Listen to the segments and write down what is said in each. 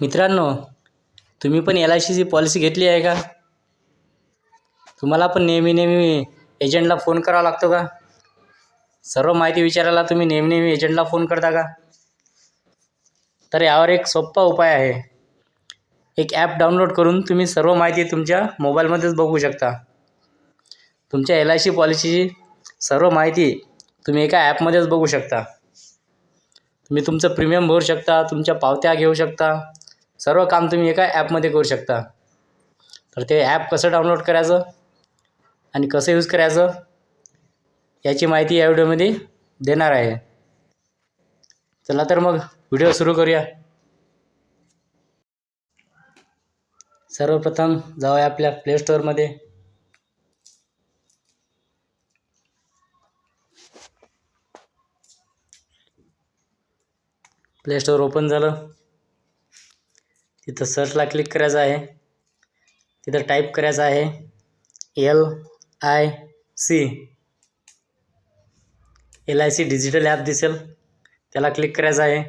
मित्रांनो तुम्ही पण एल आय सीची पॉलिसी घेतली आहे का? तुम्हाला पण नेहमी नेहमी एजंटला फोन करावा लागतो का? सर्व माहिती विचारायला तुम्ही नेहमी नेहमी एजंटला फोन करता का? तर यावर एक सोप्पा उपाय आहे. एक ॲप डाउनलोड करून तुम्ही सर्व माहिती तुमच्या मोबाईलमध्येच बघू शकता. तुमच्या एल आय सी पॉलिसीची सर्व माहिती तुम्ही एका ॲपमध्येच बघू शकता. तुम्ही तुमचं प्रीमियम भरू शकता तुमच्या पावत्या घेऊ शकता. सर्व काम तुम्ही एका ॲपमध्ये करू शकता. तर ते ॲप कसं डाउनलोड करायचं आणि कसं यूज करायचं याची माहिती या व्हिडिओमध्ये देणार आहे. चला तर मग व्हिडिओ सुरू करूया. सर्वप्रथम जाऊया आपल्या प्ले स्टोअरमध्ये प्ले स्टोअर ओपन झालं. तिथं सर्चला क्लिक करायचं आहे. तिथं टाईप करायचं आहे. L I C L I C digital app दिसेल. त्याला क्लिक करायचं आहे.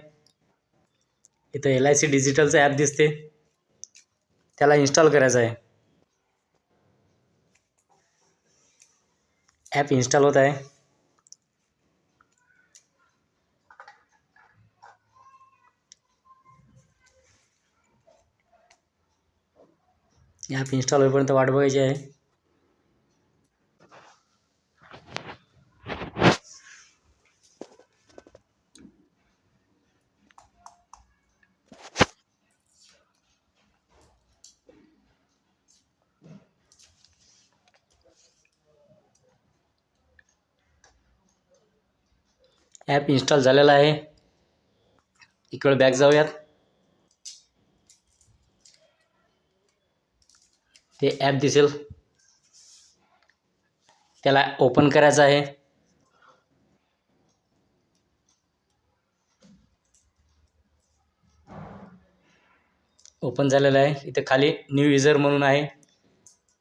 इथं एल आय सी डिजिटलचं ॲप दिसते. त्याला इन्स्टॉल करायचं आहे. ॲप इन्स्टॉल होत आहे. ॲप इन्स्टॉल होईपर्यंत वाट बघायची आहे ॲप इन्स्टॉल झालेला आहे. इकडं बॅक जाऊयात. ते ॲप दिसेल. त्याला ओपन करायचं आहे. ओपन झालेलं आहे. इथे खाली न्यू युजर म्हणून आहे.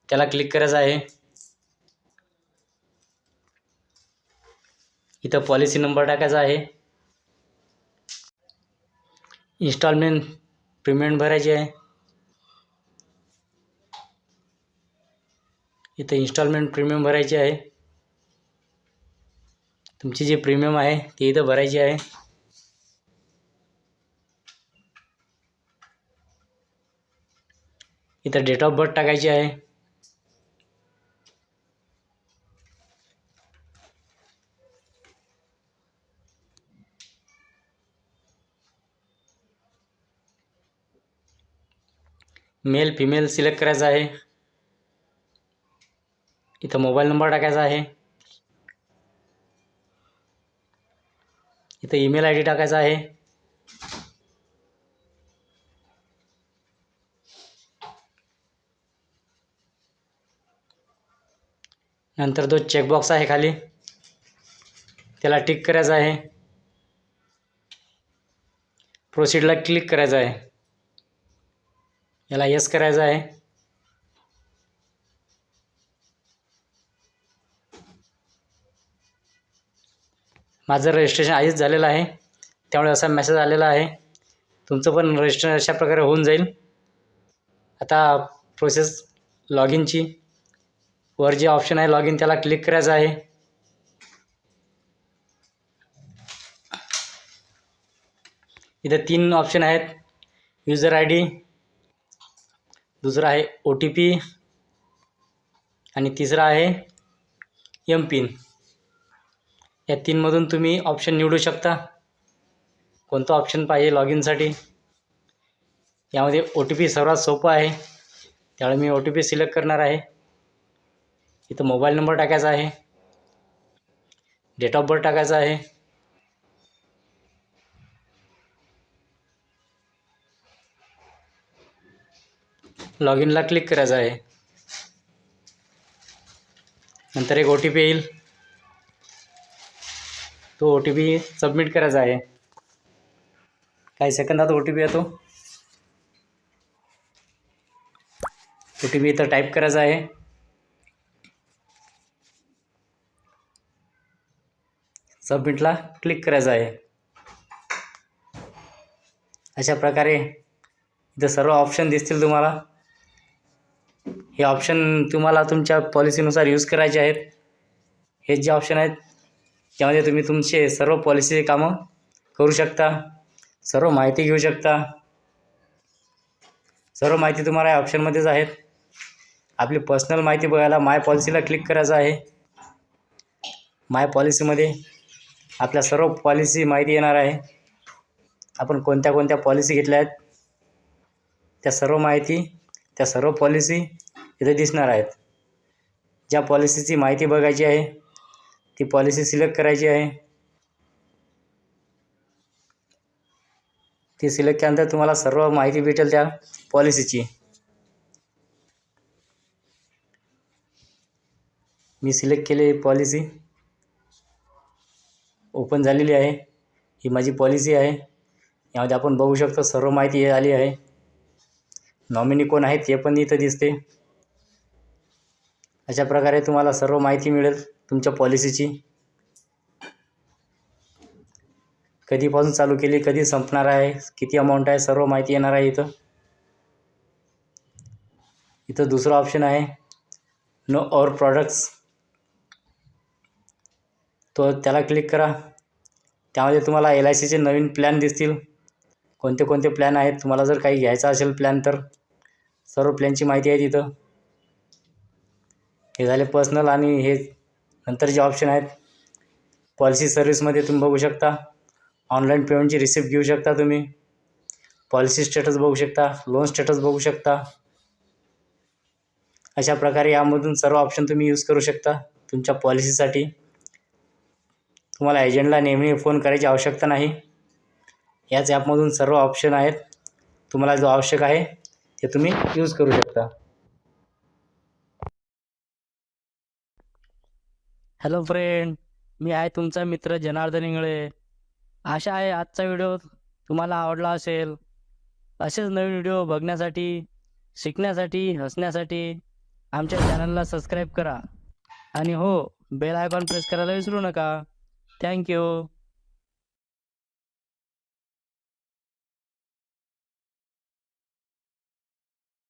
त्याला क्लिक करायचं आहे. इथं पॉलिसी नंबर टाकायचा आहे. इन्स्टॉलमेंट पेमेंट भरायची आहे. इथं इन्स्टॉलमेंट प्रीमियम भरायची आहे. तुमची जी प्रीमियम आहे ती इथं भरायची आहे. इथं डेट ऑफ बर्थ टाकायची आहे. मेल फिमेल सिलेक्ट करायचं आहे. इथं मोबाईल नंबर टाकायचा आहे. इथं ईमेल आय डी टाकायचा आहे. नंतर जो चेकबॉक्स आहे खाली. त्याला टिक करायचा आहे. प्रोसीडला क्लिक करायचं आहे. याला यस करायचं आहे. माझं रजिस्ट्रेशन आधीच झालेलं आहे. त्यामुळे असा मेसेज आलेला आहे. तुमचं पण रजिस्ट्रेशन अशा प्रकारे होऊन जाईल. आता प्रोसेस लॉग इनची वर जे ऑप्शन आहे लॉग इन त्याला क्लिक करायचं आहे. इथं तीन ऑप्शन आहेत. युजर आय डी दुसरा आहे ओ टी पी आणि तिसरा आहे एम पिन या तीनमधून तुम्ही ऑप्शन निवडू शकता. कोणता ऑप्शन पाहिजे लॉग इनसाठी यामध्ये ओ टी पी सर्वात सोपं आहे. त्यामुळे मी ओ टी पी सिलेक्ट करणार आहे. इथं मोबाईल नंबर टाकायचा आहे. डेट ऑफ बर्थ टाकायचा आहे. लॉग इनला क्लिक करायचं आहे. नंतर एक ओ टी पी येईल. तो ओ टी पी सबमिट करायचा आहे. काही सेकंदात ओ टी पी येतो. ओ टी पी इथं टाईप करायचा आहे. सबमिटला क्लिक करायचं आहे. अशा प्रकारे इथं सर्व ऑप्शन दिसतील तुम्हाला. हे ऑप्शन तुम्हाला तुमच्या पॉलिसीनुसार यूज करायचे आहेत. हे जे ऑप्शन आहेत त्यामध्ये तुम्ही तुमचे सर्व पॉलिसीचे कामं करू शकता. सर्व माहिती घेऊ शकता. सर्व माहिती तुम्हाला या ऑप्शनमध्येच आहेत आपली पर्सनल माहिती बघायला माय पॉलिसीला क्लिक करायचं आहे. माय पॉलिसीमध्ये आपल्या सर्व पॉलिसी माहिती येणार आहे. आपण कोणत्या कोणत्या पॉलिसी घेतल्या आहेत? त्या सर्व माहिती त्या सर्व पॉलिसी इथे दिसणार आहेत. ज्या पॉलिसीची माहिती बघायची आहे ती पॉलिसी सिलेक्ट करायची आहे. ती सिलेक्ट केल्यानंतर तुम्हाला सर्व माहिती भेटेल त्या पॉलिसीची मी सिलेक्ट केली पॉलिसी ओपन झालेली आहे. ही माझी पॉलिसी आहे. यामध्ये आपण बघू शकतो सर्व माहिती हे आली आहे. नॉमिनी कोण आहेत हे पण इथं दिसते. अशा प्रकारे तुम्हाला सर्व माहिती मिळेल तुमच्या पॉलिसीची कधीपासून चालू केली कधी संपणार आहे किती अमाऊंट आहे सर्व माहिती येणार आहे इथं. इथं दुसरं ऑप्शन आहे नो और प्रॉडक्ट्स तो त्याला क्लिक करा. त्यामध्ये तुम्हाला एल आय सीचे नवीन प्लॅन दिसतील. कोणते कोणते प्लॅन आहेत तुम्हाला जर काही घ्यायचा असेल प्लॅन तर. सर्व प्लॅनची माहिती आहे तिथं. हे झाले पर्सनल आणि हे नंतर जे ऑप्शन आहेत पॉलिसी सर्व्हिसमध्ये तुम्ही बघू शकता. ऑनलाईन पेमेंटची रिसिप्ट घेऊ शकता तुम्ही. पॉलिसी स्टेटस बघू शकता. लोन स्टेटस बघू शकता. अशा प्रकारे यामधून सर्व ऑप्शन तुम्ही यूज करू शकता तुमच्या पॉलिसीसाठी तुम्हाला एजंटला नेहमी फोन करायची आवश्यकता नाही. याच ॲपमधून सर्व ऑप्शन आहेत. तुम्हाला जो आवश्यक आहे ते तुम्ही यूज करू शकता. हॅलो फ्रेंड मी आहे तुमचा मित्र जनार्दन इंगळे. आशा आहे आजचा व्हिडिओ तुम्हाला आवडला असेल. असेच नवीन व्हिडिओ बघण्यासाठी शिकण्यासाठी हसण्यासाठी आमच्या चॅनलला सबस्क्राईब करा. आणि हो बेल आयकॉन प्रेस करायला विसरू नका. थँक्यू